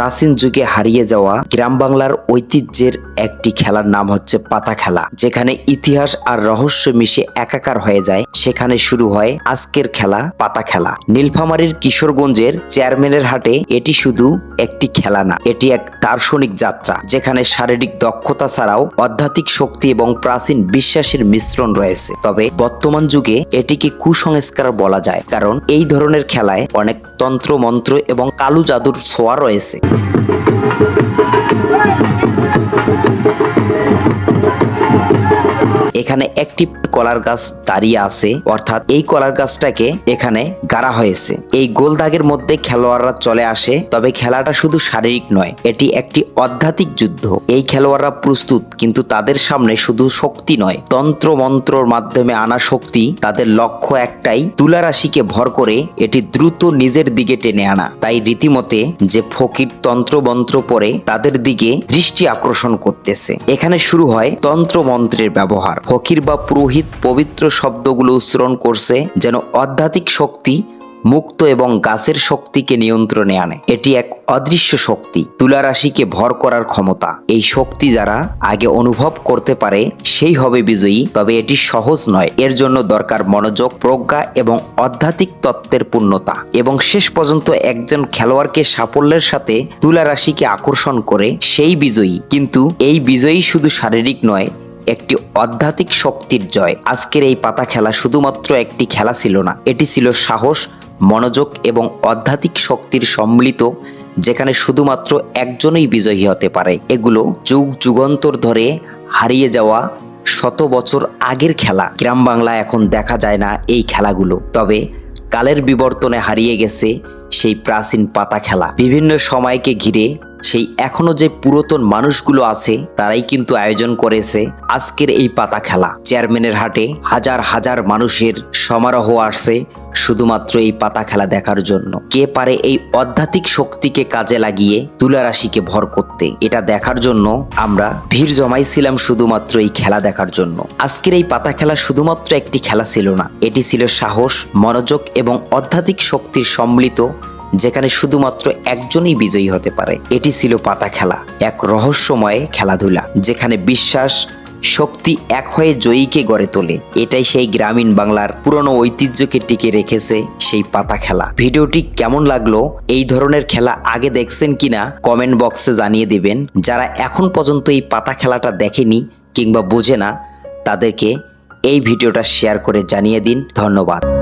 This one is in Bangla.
প্রাচীন যুগে হারিয়ে যাওয়া গ্রাম বাংলার ঐতিহ্যের একটি খেলার নাম হচ্ছে পাতা খেলা। যেখানে ইতিহাস আর রহস্য মিশে একাকার হয়ে যায়, সেখানে শুরু হয় আজকের খেলা পাতা খেলা। নীলফামারীর কিশোরগঞ্জের চেয়ারম্যানের হাটে এটি শুধু একটি খেলা না, এটি এক দার্শনিক যাত্রা, যেখানে শারীরিক দক্ষতা ছাড়াও আধ্যাত্মিক শক্তি এবং প্রাচীন বিশ্বাসের মিশ্রণ রয়েছে। তবে বর্তমান যুগে এটিকে কুসংস্কার বলা যায়, কারণ এই ধরনের খেলায় অনেক তন্ত্র মন্ত্র এবং কালু জাদুর ছোঁয়া রয়েছে। এখানে একটি কলার গাছ দাঁড়িয়ে আছে, অর্থাৎ এই কলার গাছটাকে এখানে গাড়া হয়েছে। এই গোল দাগের মধ্যে খেলোয়াড়রা চলে আসে, তবে খেলাটা শুধু শারীরিক নয়, এটি একটি আধ্যাত্মিক যুদ্ধ। এই খেলোয়াড়রা প্রস্তুত, কিন্তু তাদের সামনে শুধু শক্তি নয় তন্ত্র মন্ত্রর মাধ্যমে আনা শক্তি, তাদের লক্ষ্য একটাই তুলা রাশিকে ভর করে এটি দ্রুত নিজের দিকে টেনে আনা। তাই রীতিমতে যে ফকির তন্ত্র মন্ত্র পরে তাদের দিকে দৃষ্টি আকর্ষণ করতেছে। এখানে শুরু হয় তন্ত্র মন্ত্রের ব্যবহার। ফকির বা পুরোহিত পবিত্র শব্দগুলো উচ্চারণ করছে যেন আধ্যাত্মিক শক্তি মুক্ত এবং গাছের শক্তিকে নিয়ন্ত্রণে আনে। এটি এক অদৃশ্য শক্তি তুলা রাশিকে ভর করার ক্ষমতা। এই শক্তি যারা আগে অনুভব করতে পারে, সেই হবে বিজয়ী, তবে এটি সহজ নয়। এর জন্য দরকার মনোযোগ, প্রজ্ঞা এবং আধ্যাত্মিক তত্ত্বের পূর্ণতা। এবং শেষ পর্যন্ত একজন খেলোয়াড়কে সাফল্যের সাথে তুলা রাশিকে আকর্ষণ করে, সেই বিজয়ী। কিন্তু এই বিজয়ী শুধু শারীরিক নয় একটি আধ্যাত্মিক শক্তির জয়। আজকের এই পাতা খেলা শুধুমাত্র একটি খেলা ছিল না, এটি ছিল সাহস, মনোযোগ এবং আধ্যাত্মিক শক্তির সম্মিলিত, যেখানে শুধুমাত্র একজনই বিজয়ী হতে পারে। এগুলো যুগ যুগান্তর ধরে হারিয়ে যাওয়া শত বছর আগের খেলা। গ্রাম বাংলা এখন দেখা যায় না এই খেলাগুলো, তবে কালের বিবর্তনে হারিয়ে গেছে সেই প্রাচীন পাতা খেলা। বিভিন্ন সময়কে ঘিরে সেই এখনও যে পুরাতন মানুষগুলো আছে, তারাই কিন্তু আয়োজন করেছে আজকের এই পাতা খেলা। চেয়ারম্যানের হাটে হাজার হাজার মানুষের সমারোহ আসছে শুধুমাত্র এই পাতা খেলা দেখার জন্য। কে পারে এই আধ্যাত্মিক শক্তিকে কাজে লাগিয়ে তুলা রাশিকে ভর করতে? এটা দেখার জন্য আমরা ভিড় জমাইছিলাম শুধুমাত্র এই খেলা দেখার জন্য। আজকের এই পাতা খেলা শুধুমাত্র একটি খেলা ছিল না, এটি ছিল সাহস, মনোযোগ এবং আধ্যাত্মিক শক্তির সম্মিলিত যেখানে শুধুমাত্র একজনই বিজয়ী হতে পারে। এটি ছিল পাতা খেলা, এক রহস্যময় খেলাধুলা, যেখানে বিশ্বাস, শক্তি এক হয়ে জয়ীকে গড়ে তোলে। এটাই সেই গ্রামীণ বাংলার পুরনো ঐতিহ্যকে টিকে রেখেছে সেই পাতা খেলা। ভিডিওটি কেমন লাগল, এই ধরনের খেলা আগে দেখছেন কিনা, কমেন্ট বক্সে জানিয়ে দিবেন। যারা এখন পর্যন্ত এই পাতা খেলাটা দেখেনি কিংবা বোঝে না, তাদেরকে এই ভিডিওটা শেয়ার করে জানিয়ে দিন। ধন্যবাদ।